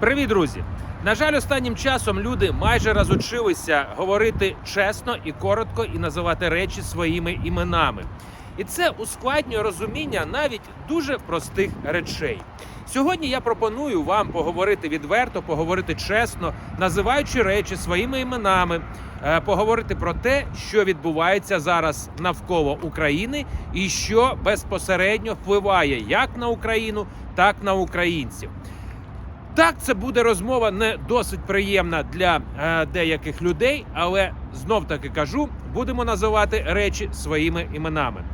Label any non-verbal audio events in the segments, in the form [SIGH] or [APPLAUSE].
Привіт, друзі! На жаль, останнім часом люди майже розучилися говорити чесно і коротко і називати речі своїми іменами. І це ускладнює розуміння навіть дуже простих речей. Сьогодні я пропоную вам поговорити відверто, поговорити чесно, називаючи речі своїми іменами, е, поговорити про те, що відбувається зараз навколо України, і що безпосередньо впливає як на Україну, так на українців. Так, це буде розмова не досить приємна для е, деяких людей, але знов таки кажу, будемо називати речі своїми іменами.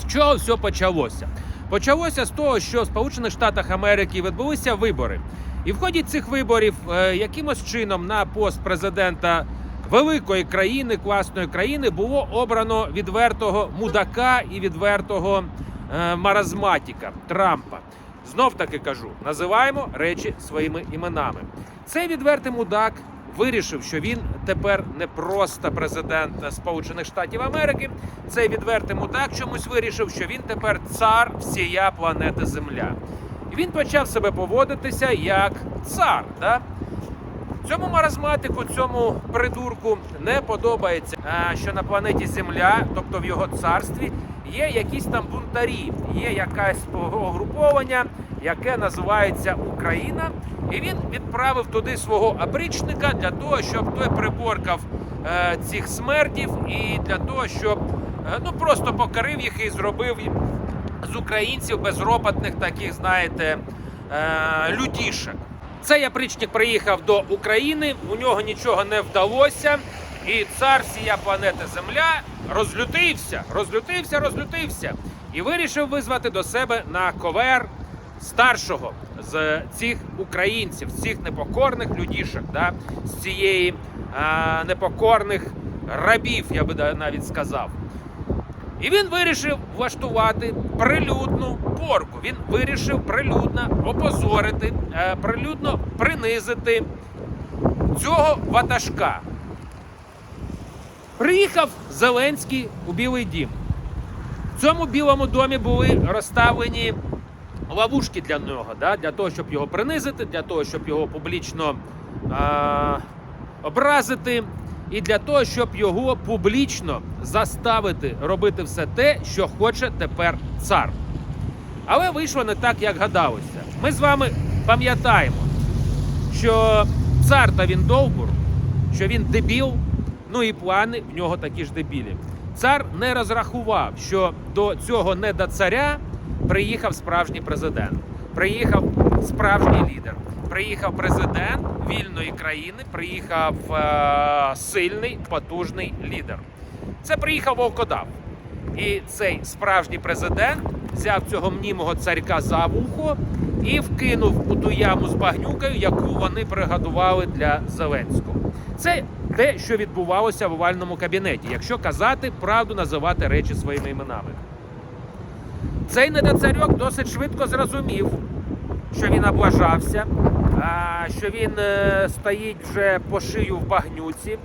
З чого все почалося? Почалося з того, що в Сполучених Штатах Америки відбулися вибори, і в ході цих виборів е, якимось чином на пост президента великої країни, класної країни, було обрано відвертого мудака і відвертого е, маразматіка Трампа. Знов таки кажу, називаємо речі своїми іменами. Цей відвертий мудак вирішив, що він тепер не просто президент Сполучених Штатів Америки. Цей відвертий мудак чомусь вирішив, що він тепер цар всія планети Земля. І він почав себе поводитися як цар. Да? Цьому маразматику, цьому придурку не подобається, що на планеті Земля, тобто в його царстві, є якісь там бунтарі, є якесь угруповання, яке називається Україна. І він відправив туди свого опричника для того, щоб той приборкав е, цих смертів, і для того, щоб е, ну просто покорив їх і зробив з українців безропотних таких, знаєте, е, людішек. Цей опричник приїхав до України, у нього нічого не вдалося, і цар всія планети Земля розлютився, розлютився, розлютився і вирішив визвати до себе на ковер старшого з цих українців, з цих непокорних людішок, да, з цієї а, непокорних рабів, я би навіть сказав. І він вирішив влаштувати прилюдну порку. Він вирішив прилюдно опозорити, е, прилюдно принизити цього ватажка. Приїхав Зеленський у Білий Дім. В цьому білому домі були розставлені ловушки для нього, да? для того, щоб його принизити, для того, щоб його публічно а, образити, і для того, щоб його публічно заставити робити все те, що хоче тепер цар. Але вийшло не так, як гадалося. Ми з вами пам'ятаємо, що цар та він довбур, що він дебіл, ну і плани в нього такі ж дебілі. Цар не розрахував, що до цього недоцаря приїхав справжній президент, приїхав справжній лідер, приїхав президент вільної країни, приїхав е- сильний, потужний лідер. Це приїхав Волкодав. І цей справжній президент взяв цього мнімого царька за вухо і вкинув у ту яму з багнюкою, яку вони приготували для Зеленського. Це те, що відбувалося в овальному кабінеті, якщо казати правду, називати речі своїми іменами. Цей недоцарьок досить швидко зрозумів, що він облажався, що він е, стоїть вже по шию в багнюці.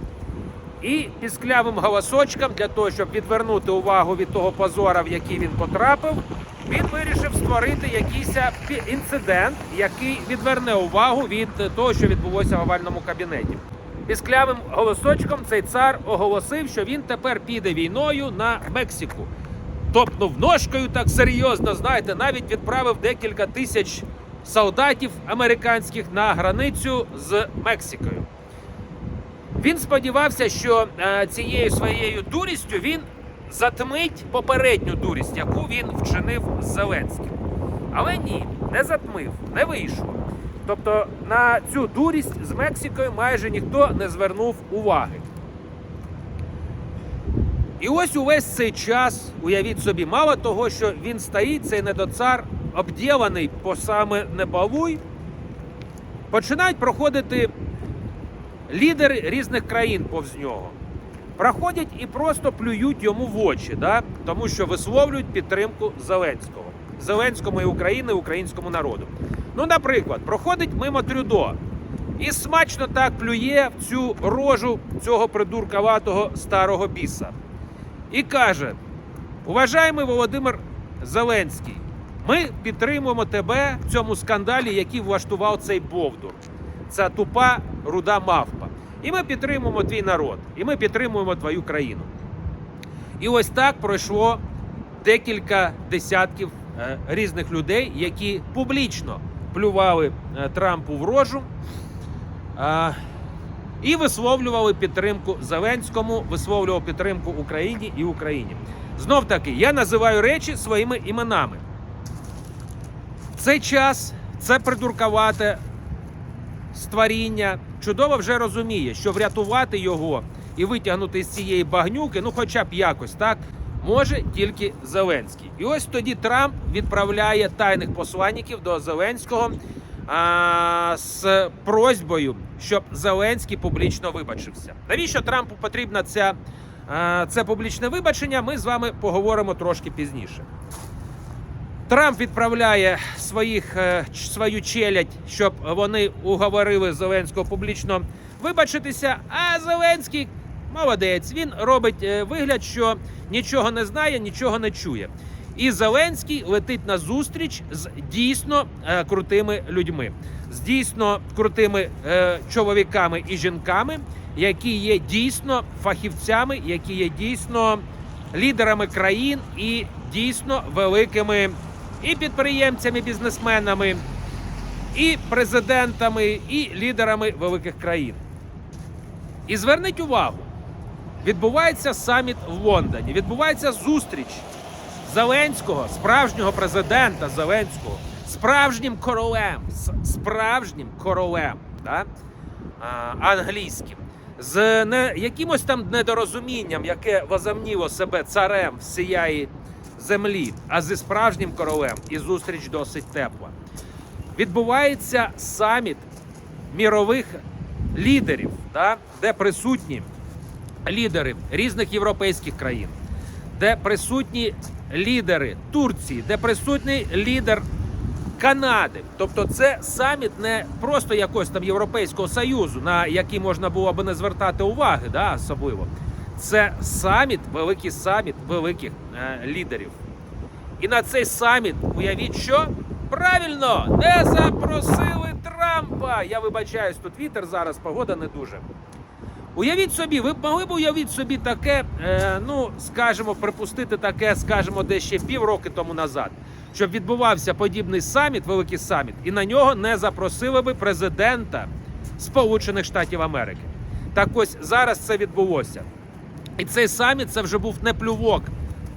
І пісклявим голосочком для того, щоб відвернути увагу від того позора, в який він потрапив, він вирішив створити якийсь пі- інцидент, який відверне увагу від е, того, що відбулося в овальному кабінеті. Пісклявим голосочком цей цар оголосив, що він тепер піде війною на Мексику. Топнув ножкою так серйозно, знаєте, навіть відправив декілька тисяч солдатів американських на границю з Мексикою. Він сподівався, що е, цією своєю дурістю він затмить попередню дурість, яку він вчинив з Зеленським. Але ні, не затмив, не вийшло. Тобто на цю дурість з Мексикою майже ніхто не звернув уваги. І ось увесь цей час, уявіть собі, мало того, що він стоїть, цей недоцар, обділаний по саме небалуй, починають проходити лідери різних країн повз нього. Проходять і просто плюють йому в очі, да? тому що висловлюють підтримку Зеленського. Зеленському і України, українському народу. Ну, наприклад, проходить мимо Трюдо і смачно так плює в цю рожу цього придуркаватого старого біса. І каже: Уважаємий Володимир Зеленський, Ми підтримуємо тебе в цьому скандалі, який влаштував цей Бовдур. Ця тупа руда мавпа. І ми підтримуємо твій народ, і ми підтримуємо твою країну. І ось так пройшло декілька десятків е, різних людей, які публічно плювали е, Трампу в рожу е, і висловлювали підтримку Зеленському, висловлювали підтримку Україні і Україні. Знов таки, я називаю речі своїми іменами. Цей час це придуркувате створіння чудово вже розуміє, що врятувати його і витягнути з цієї багнюки, ну хоча б якось так, може тільки Зеленський. І ось тоді Трамп відправляє тайних посланників до Зеленського а, з просьбою, щоб Зеленський публічно вибачився. Навіщо Трампу потрібна ця, це публічне вибачення? Ми з вами поговоримо трошки пізніше. Трамп відправляє своїх, е, свою челядь, щоб вони уговорили Зеленського публічно вибачитися. А Зеленський молодець. Він робить е, вигляд, що нічого не знає, нічого не чує. І Зеленський летить на зустріч з дійсно е, крутими людьми, з дійсно крутими е, чоловіками і жінками, які є дійсно фахівцями, які є дійсно лідерами країн і дійсно великими і підприємцями, бізнесменами, і президентами, і лідерами великих країн. І зверніть увагу, відбувається саміт в Лондоні, відбувається зустріч Зеленського, справжнього президента Зеленського, справжнім королем, справжнім королем, да? а, англійським, з не, якимось там недорозумінням, яке возомніло себе царем всієї землі, а зі справжнім королем, і зустріч досить тепла. Відбувається саміт мірових лідерів, да, де присутні лідери різних європейських країн, де присутні лідери Турції, де присутній лідер Канади. Тобто, це саміт не просто якогось там Європейського союзу, на який можна було би не звертати уваги, да, особливо. Це саміт, великий саміт великих е, лідерів. І на цей саміт, уявіть, що правильно не запросили Трампа. Я вибачаюсь, тут вітер зараз, погода не дуже. Уявіть собі, ви б могли б уявити собі таке, е, ну скажімо, припустити таке, скажімо, десь ще півроки тому назад, щоб відбувався подібний саміт, великий саміт, і на нього не запросили би президента Сполучених Штатів Америки. Так ось зараз це відбулося. І цей саміт це вже був не плювок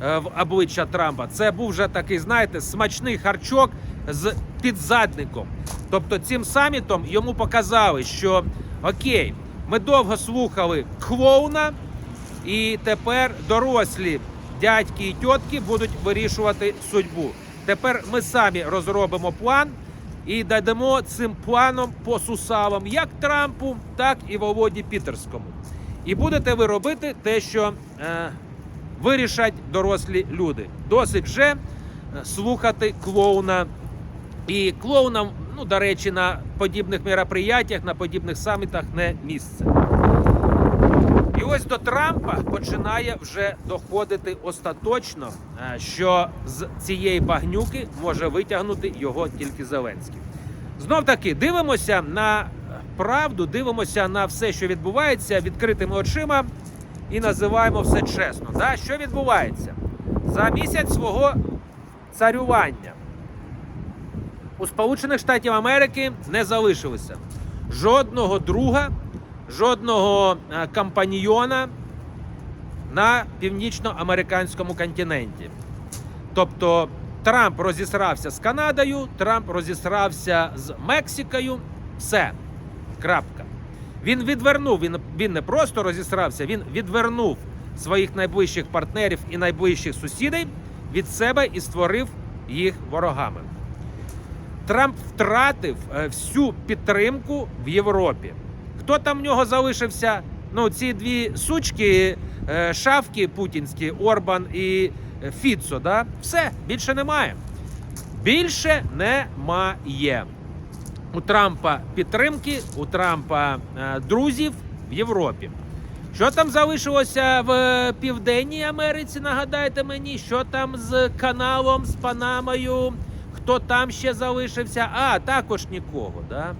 е, в обличчя Трампа. Це був вже такий, знаєте, смачний харчок з підзадником. Тобто, цим самітом йому показали, що окей, ми довго слухали клоуна, і тепер дорослі дядьки і тітки будуть вирішувати судьбу. Тепер ми самі розробимо план і даємо цим планом по сусалам як Трампу, так і Володі Пітерському. І будете ви робити те, що е, вирішать дорослі люди. Досить вже е, слухати клоуна. І клоунам, ну, до речі, на подібних мероприятиях, на подібних самітах не місце. І ось до Трампа починає вже доходити остаточно, е, що з цієї багнюки може витягнути його тільки Зеленський. Знов таки дивимося на правду, дивимося на все, що відбувається, відкритими очима і називаємо все чесно. Да? Що відбувається? За місяць свого царювання у Сполучених Штатів Америки не залишилося жодного друга, жодного е, компаньйона на північноамериканському континенті. Тобто Трамп розісрався з Канадою, Трамп розісрався з Мексикою. Все. Крапка. Він відвернув, він, він не просто розісрався, він відвернув своїх найближчих партнерів і найближчих сусідів від себе і створив їх ворогами. Трамп втратив е, всю підтримку в Європі. Хто там в нього залишився? Ну, ці дві сучки, е, шавки путінські, Орбан і е, Фіцо, да? все, більше немає. Більше немає. У Трампа підтримки, у Трампа е, друзів в Європі. Що там залишилося в Південній Америці? Нагадайте мені, що там з каналом, з Панамою, Хто там ще залишився? А, також нікого. Да?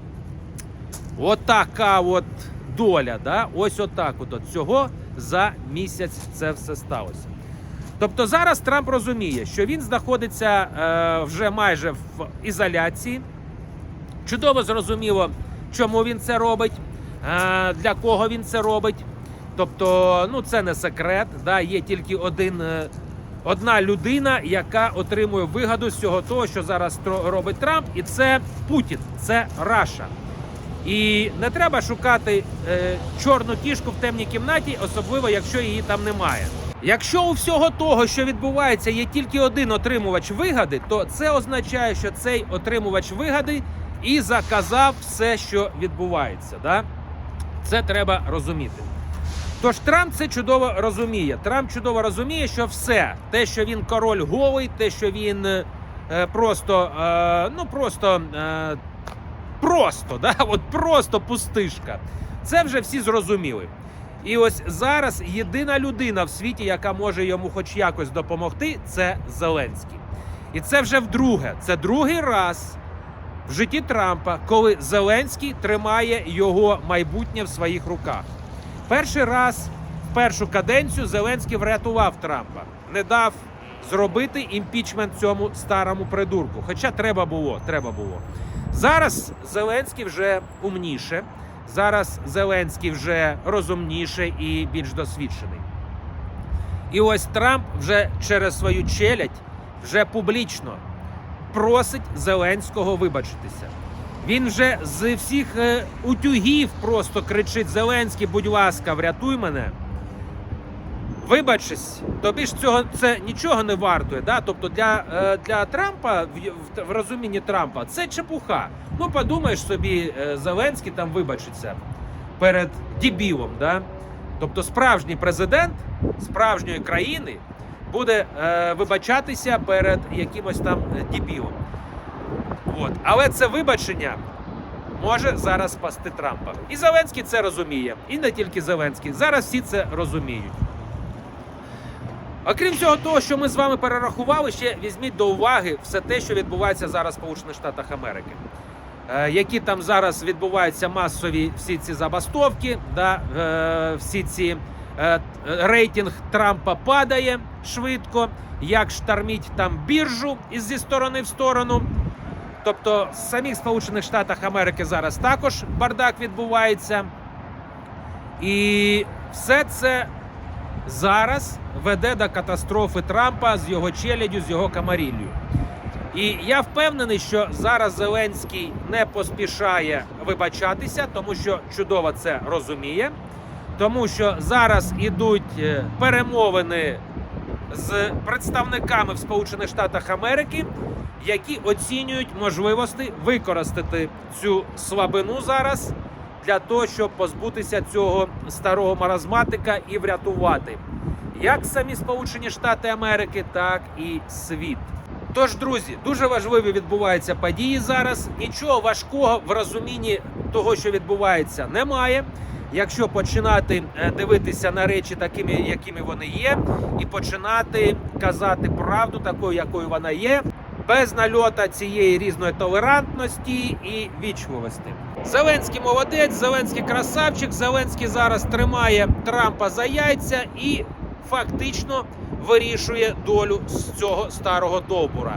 Отака от доля. Да? Ось отак от, от цього за місяць це все сталося. Тобто зараз Трамп розуміє, що він знаходиться е, вже майже в ізоляції. Чудово зрозуміло, чому він це робить, е, для кого він це робить. Тобто, ну це не секрет. Да? Є тільки один, е, одна людина, яка отримує вигоду з цього того, що зараз робить Трамп, і це Путін, це Раша. І не треба шукати е, чорну кішку в темній кімнаті, особливо якщо її там немає. Якщо у всього того, що відбувається, є тільки один отримувач вигоди, то це означає, що цей отримувач вигоди і заказав все, що відбувається. Да? Це треба розуміти. Тож Трамп це чудово розуміє. Трамп чудово розуміє, що все, те, що він король голий, те, що він е, просто, е, ну просто, е, просто, да? [LAUGHS] от просто пустишка. Це вже всі зрозуміли. І ось зараз єдина людина в світі, яка може йому хоч якось допомогти, це Зеленський. І це вже вдруге. Це другий раз в житті Трампа, коли Зеленський тримає його майбутнє в своїх руках. Перший раз в першу каденцію Зеленський врятував Трампа, не дав зробити імпічмент цьому старому придурку. Хоча треба було, треба було. Зараз Зеленський вже умніше. Зараз Зеленський вже розумніше і більш досвідчений. І ось Трамп вже через свою челядь вже публічно просить Зеленського вибачитися. Він вже з всіх е, утюгів просто кричить: Зеленський, будь ласка, врятуй мене. Вибачись, тобі ж цього це нічого не вартує. Да? Тобто для, е, для Трампа, в, в, розумінні Трампа, це чепуха. Ну, подумаєш собі, е, Зеленський там вибачиться перед дібілом. Да? Тобто, справжній президент справжньої країни буде е, вибачатися перед якимось там е, дібілом. От. Але це вибачення може зараз спасти Трампа. І Зеленський це розуміє. І не тільки Зеленський. Зараз всі це розуміють. Окрім всього того, що ми з вами перерахували, ще візьміть до уваги все те, що відбувається зараз в Сполучених Штатах Америки. Е, які там зараз відбуваються масові всі ці забастовки, да, е, всі ці рейтинг Трампа падає швидко, як шторміть там біржу зі сторони в сторону. Тобто в самих Сполучених Штатах Америки зараз також бардак відбувається. І все це зараз веде до катастрофи Трампа з його челядю, з його камаріллю. І я впевнений, що зараз Зеленський не поспішає вибачатися, тому що чудово це розуміє. Тому що зараз ідуть е, перемовини з представниками в Сполучених Штатах Америки, які оцінюють можливості використати цю слабину зараз для того, щоб позбутися цього старого маразматика і врятувати як самі Сполучені Штати Америки, так і світ. Тож, друзі, дуже важливі відбуваються події зараз. Нічого важкого в розумінні того, що відбувається, немає. Якщо починати е, дивитися на речі такими, якими вони є, і починати казати правду такою, якою вона є, без нальота цієї різної толерантності і вічливості. Зеленський молодець, Зеленський красавчик. Зеленський зараз тримає Трампа за яйця і фактично вирішує долю з цього старого довбура.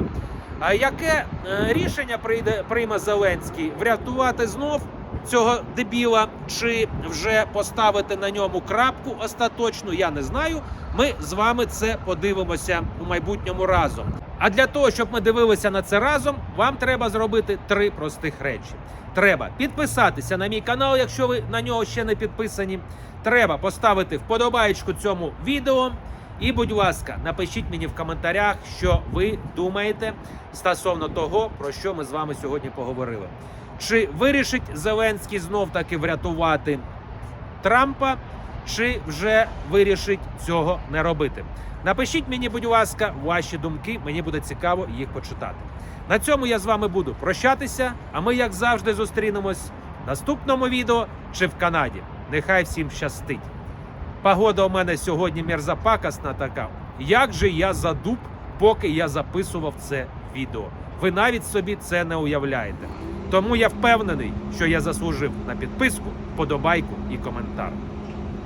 А яке е, рішення прийде прийме Зеленський? Врятувати знов цього дебіла чи вже поставити на ньому крапку остаточну? Я не знаю. Ми з вами це подивимося у майбутньому разом. А для того, щоб ми дивилися на це разом, вам треба зробити три простих речі. Треба підписатися на мій канал, якщо ви на нього ще не підписані. Треба поставити вподобаєчку цьому відео. І, будь ласка, напишіть мені в коментарях, що ви думаєте стосовно того, про що ми з вами сьогодні поговорили. Чи вирішить Зеленський знов таки врятувати Трампа, чи вже вирішить цього не робити? Напишіть мені, будь ласка, ваші думки. Мені буде цікаво їх почитати. На цьому я з вами буду прощатися. А ми, як завжди, зустрінемось в наступному відео чи в Канаді. Нехай всім щастить. Погода у мене сьогодні мерзопакосна така. Як же я задуб, поки я записував це відео? Ви навіть собі це не уявляєте. Тому я впевнений, що я заслужив на підписку, подобайку і коментар.